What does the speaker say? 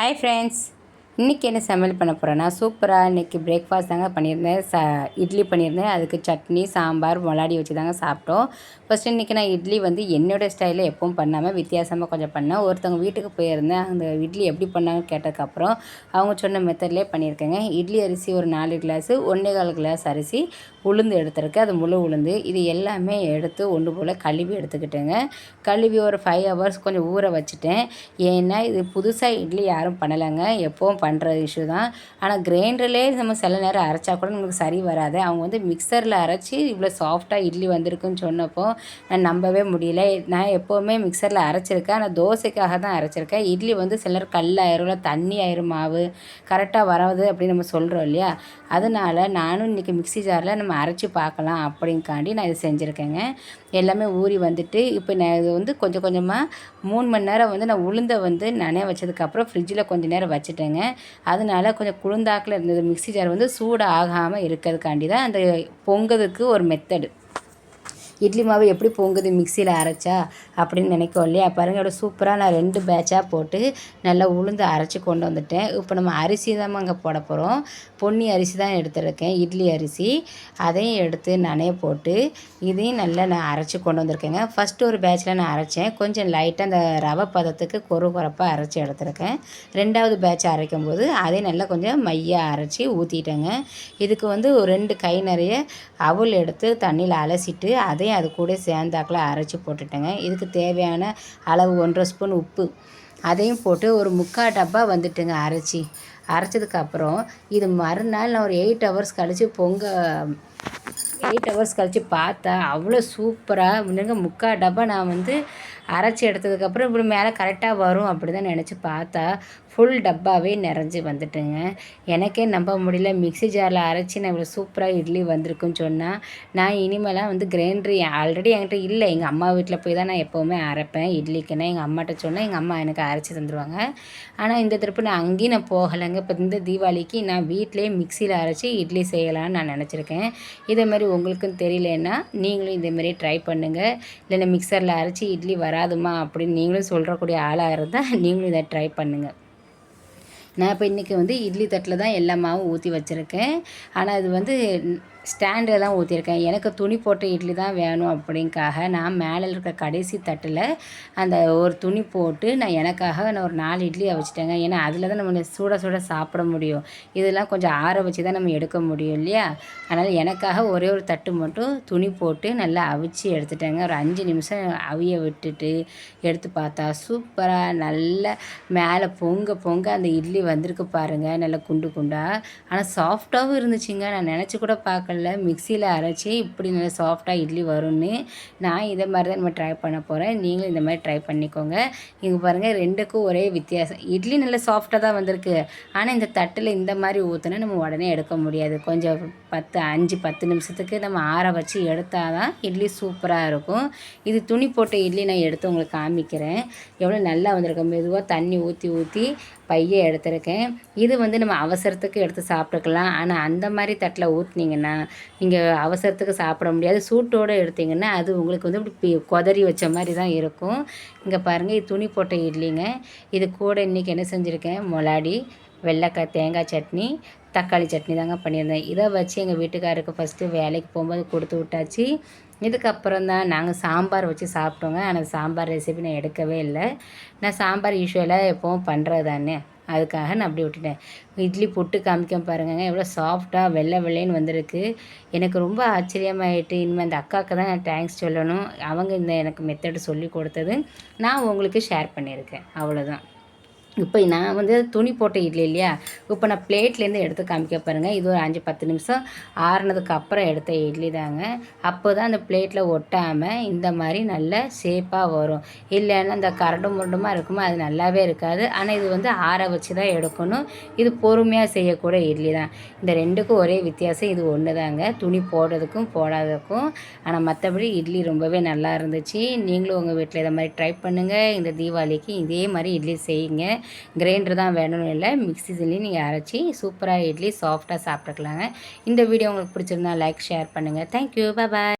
Hi friends, இன்றைக்கி என்ன சமையல் பண்ண போகிறேன்னா சூப்பராக இன்றைக்கி பிரேக்ஃபாஸ்ட் தாங்க பண்ணியிருந்தேன். ச இட்லி பண்ணியிருந்தேன். அதுக்கு சட்னி சாம்பார் மொளாடி வச்சு தாங்க சாப்பிட்டோம். ஃபஸ்ட்டு இன்றைக்கி நான் இட்லி வந்து என்னோடய ஸ்டைலில் எப்பவும் பண்ணாமல் வித்தியாசமாக கொஞ்சம் பண்ணேன். ஒருத்தவங்க வீட்டுக்கு போயிருந்தேன். அந்த இட்லி எப்படி பண்ணாங்கன்னு கேட்டதுக்கப்புறம் அவங்க சொன்ன மெத்தட்லேயே பண்ணியிருக்கேங்க. இட்லி அரிசி ஒரு நாலு கிளாஸு ஒன்றே கால் கிளாஸ் அரிசி உளுந்து எடுத்துருக்கேன். அது முழு உளுந்து. இது எல்லாமே எடுத்து ஒன்று போல் கழுவி எடுத்துக்கிட்டேங்க. கழுவி ஒரு ஃபைவ் ஹவர்ஸ் கொஞ்சம் ஊற வச்சுட்டேன். ஏன்னா இது புதுசாக இட்லி யாரும் பண்ணலைங்க. எப்போவும் பண்ணுற இஷ்யூ தான். ஆனால் கிரைண்டர்லேயே நம்ம சில நேரம் அரைச்சா கூட நமக்கு சரி வராது. அவங்க வந்து மிக்சரில் அரைச்சி இவ்வளோ சாஃப்டாக இட்லி வந்திருக்குன்னு சொன்னப்போ நான் நம்பவே முடியல. நான் எப்போவுமே மிக்சரில் அரைச்சிருக்கேன். ஆனால் தோசைக்காக தான் அரைச்சிருக்கேன். இட்லி வந்து சிலர் கல் ஆயிரும் தண்ணி ஆயிரும் மாவு. கரெக்டாக வராது அப்படின்னு நம்ம சொல்கிறோம் இல்லையா? அதனால் நானும் இன்றைக்கி மிக்சி ஜாரில் நம்ம அரைச்சி பார்க்கலாம் அப்படின்காண்டி நான் இதை செஞ்சுருக்கேங்க. எல்லாமே ஊறி வந்துட்டு இப்போ நான் இது வந்து கொஞ்சம் கொஞ்சமாக மூணு மணி நேரம் வந்து நான் உளுந்தை வந்து நனைய வச்சதுக்கப்புறம் ஃப்ரிட்ஜில் கொஞ்சம் நேரம் வச்சுட்டேங்க. அதனால கொஞ்சம் குழுந்தாக்கில் இருந்தது மிக்சி ஜார் வந்து சூடாகாமல் இருக்கிறதுக்காண்டி தான் அந்த பொங்குறதுக்கு ஒரு மெத்தடு இட்லி மாவு எப்படி பொங்குது மிக்சியில் அரைச்சா அப்படின்னு நினைக்கோம் இல்லையா? பாருங்கள் எவ்வளோ சூப்பராக நான் ரெண்டு பேட்சாக போட்டு நல்லா உளுந்து அரைச்சி கொண்டு வந்துட்டேன். இப்போ நம்ம அரிசி தான் அங்கே போட போகிறோம் பொன்னி அரிசி தான் எடுத்துருக்கேன் இட்லி அரிசி. அதையும் எடுத்து நனைய போட்டு இதையும் நல்லா நான் அரைச்சி கொண்டு வந்திருக்கேங்க. ஃபஸ்ட்டு ஒரு பேட்சில் நான் அரைச்சேன். கொஞ்சம் லைட்டாக அந்த ரவை பதத்துக்கு கொரு குறப்பாக அரைச்சி எடுத்துருக்கேன். ரெண்டாவது பேட்ச் அரைக்கும் போது அதையும் நல்லா கொஞ்சம் மையாக அரைச்சி ஊற்றிட்டேங்க இதுக்கு வந்து ஒரு ரெண்டு கை நிறைய அவல் எடுத்து தண்ணியில் அலசிட்டு அதையும் அதையும் அது கூட சேர்ந்தாக்கில் அரைச்சி போட்டுட்டேங்க. இதுக்கு தேவையான அளவு ஒன்றரை ஸ்பூன் உப்பு. அதையும் போட்டு ஒரு முக்கால் டப்பா வந்துட்டுங்க அரைச்சி. அரைச்சதுக்கப்புறம் இது மறுநாள் நான் ஒரு எயிட் ஹவர்ஸ் கழித்து பொங்க எயிட் ஹவர்ஸ் கழித்து பார்த்தா அவ்வளோ சூப்பராக முன்னங்க முக்கால் டப்பா நான் வந்து அரைச்சி எடுத்ததுக்கப்புறம் இப்படி மேலே கரெக்டாக வரும் அப்படி தான் நினச்சி பார்த்தா ஃபுல் டப்பாவே நிறைஞ்சி வந்துட்டுங்க. எனக்கே நம்ப முடியல. மிக்சி ஜாரில் அரைச்சி நான் இவ்வளோ சூப்பராக இட்லி வந்திருக்குன்னு சொன்னால் நான் இனிமேலாம் வந்து கிரைண்டரு ஆல்ரெடி என்கிட்ட இல்லை. எங்கள் அம்மா வீட்டில் போய் தான் நான் எப்போவுமே அரைப்பேன். இட்லிக்குன்னா எங்கள் அம்மாட்ட சொன்னால் எங்கள் அம்மா எனக்கு அரைச்சி தந்துடுவாங்க ஆனால் இந்த திருப்பு நான் அங்கேயும் நான் போகலைங்க. இப்போ இந்த தீபாவளிக்கு நான் வீட்டிலேயே மிக்சியில் அரைச்சி இட்லி செய்யலான்னு நான் நினச்சிருக்கேன். இதே மாதிரி உங்களுக்கும் தெரியலன்னா நீங்களும் இதேமாரி ட்ரை பண்ணுங்கள் இல்லைன்னா மிக்சரில் அரைச்சி இட்லி வராதுமா அப்படின்னு நீங்களும் சொல்கிறக்கூடிய ஆளாக இருந்தால் நீங்களும் இதை ட்ரை பண்ணுங்கள் நான் இப்போ இன்றைக்கி வந்து இட்லி தட்டில் தான் எல்லா மாவும் ஊற்றி வச்சுருக்கேன். ஆனால் அது வந்து ஸ்டாண்டில் தான் ஊற்றிருக்கேன் எனக்கு துணி போட்ட இட்லி தான் வேணும் அப்படிங்காக நான் மேலே இருக்க கடைசி தட்டில் அந்த ஒரு துணி போட்டு நான் எனக்காக நான் ஒரு நாலு இட்லியை வச்சுட்டேங்க. ஏன்னா அதில் தான் நம்ம சூட சூட சாப்பிட முடியும். இதெல்லாம் கொஞ்சம் ஆற வச்சு தான் நம்ம எடுக்க முடியும் இல்லையா? அதனால் எனக்காக ஒரே ஒரு தட்டு மட்டும் துணி போட்டு நல்லா அவிச்சு எடுத்துட்டேங்க. ஒரு அஞ்சு நிமிஷம் அவிய விட்டுட்டு எடுத்து பார்த்தா சூப்பராக நல்ல மேலே பொங்க பொங்க அந்த இட்லி வந்திருக்கு பாருங்கள் நல்லா குண்டு குண்டாக ஆனால் சாஃப்டாகவும் இருந்துச்சுங்க. நான் நினச்சி கூட பார்க்க பார்க்கல மிக்சியில் அரைச்சி இப்படி நல்லா சாஃப்டாக இட்லி வரும்னு நான் இதை மாதிரி தான் நம்ம ட்ரை பண்ண போகிறேன் நீங்களும் இந்த மாதிரி ட்ரை பண்ணிக்கோங்க. இங்கே பாருங்கள் ரெண்டுக்கும் ஒரே வித்தியாசம். இட்லி நல்லா சாஃப்டாக தான் வந்திருக்கு. ஆனால் இந்த தட்டில் இந்த மாதிரி ஊற்றினா நம்ம உடனே எடுக்க முடியாது. கொஞ்சம் பத்து அஞ்சு பத்து நிமிஷத்துக்கு நம்ம ஆற வச்சு எடுத்தால் தான் இட்லி சூப்பராக இருக்கும். இது துணி போட்ட இட்லி நான் எடுத்து உங்களுக்கு காமிக்கிறேன். எவ்வளோ நல்லா வந்திருக்கு. மெதுவாக தண்ணி ஊற்றி ஊற்றி பையை எடுத்திருக்கேன். இது வந்து நம்ம அவசரத்துக்கு எடுத்து சாப்பிட்டுக்கலாம். ஆனால் அந்த மாதிரி தட்டில் ஊற்றுனீங்கன்னா நீங்கள் அவசரத்துக்கு சாப்பிட முடியாது. சூட்டோடு எடுத்திங்கன்னா அது உங்களுக்கு வந்து இப்படி கொதறி வச்ச மாதிரி தான் இருக்கும். இங்கே பாருங்கள் இது துணி போட்ட இட்லிங்க. இது கூட இன்றைக்கி என்ன செஞ்சுருக்கேன்? மொளாடி வெள்ளைக்காய் தேங்காய் சட்னி தக்காளி சட்னி தாங்க பண்ணியிருந்தேன். இதை வச்சு எங்கள் வீட்டுக்காருக்கு ஃபஸ்ட்டு வேலைக்கு போகும்போது கொடுத்து விட்டாச்சு. இதுக்கப்புறம் தான் நாங்கள் சாம்பார் வச்சு சாப்பிட்டோங்க. ஆனால் சாம்பார் ரெசிபி நான் எடுக்கவே இல்லை. நான் சாம்பார் யூஸ்வலாக எப்போவும் பண்ணுறது தானே அதுக்காக நான் அப்படி விட்டுட்டேன். இட்லி போட்டு காமிக்க பாருங்க எவ்வளோ சாஃப்டாக வெள்ளை வெள்ளைன்னு வந்திருக்கு. எனக்கு ரொம்ப ஆச்சரியமாயிட்டு இனிமேல் அந்த அக்காவுக்கு தான் நான் தேங்க்ஸ் சொல்லணும். அவங்க இந்த எனக்கு மெத்தடு சொல்லி கொடுத்தது. நான் உங்களுக்கு ஷேர் பண்ணியிருக்கேன். அவ்வளோதான். இப்போ நான் வந்து துணி போட்ட இட்லி இல்லையா? இப்போ நான் பிளேட்லேருந்து எடுத்து காமிக்க பாருங்கள் இது ஒரு அஞ்சு பத்து நிமிஷம் ஆறுனதுக்கு அப்புறம் எடுத்த இட்லி தாங்க. அப்போ தான் அந்த பிளேட்டில் ஒட்டாமல் இந்த மாதிரி நல்ல ஷேப்பாக வரும். இல்லைன்னா இந்த கரண்டு முரண்டுமாக இருக்குமோ அது நல்லாவே இருக்காது. ஆனால் இது வந்து ஆற வச்சு தான் எடுக்கணும். இது பொறுமையாக செய்யக்கூட இட்லி தான். இந்த ரெண்டுக்கும் ஒரே வித்தியாசம் இது ஒன்று தாங்க. துணி போடுறதுக்கும் போடாததுக்கும். ஆனால் மற்றபடி இட்லி ரொம்பவே நல்லா இருந்துச்சு. நீங்களும் உங்கள் வீட்டில் இதை மாதிரி ட்ரை பண்ணுங்கள் இந்த தீபாவளிக்கு இதே மாதிரி இட்லி செய்யுங்க. கிரைண்டர் தான் வேணும்னு இல்லை. மிக்சிஸ்லேயும் நீங்கள் அரைச்சி சூப்பராக இட்லி சாஃப்டாக சாப்பிட்டுக்கலாங்க. இந்த வீடியோ உங்களுக்கு பிடிச்சிருந்தா லைக் ஷேர் பண்ணுங்கள் தேங்க்யூ பாய்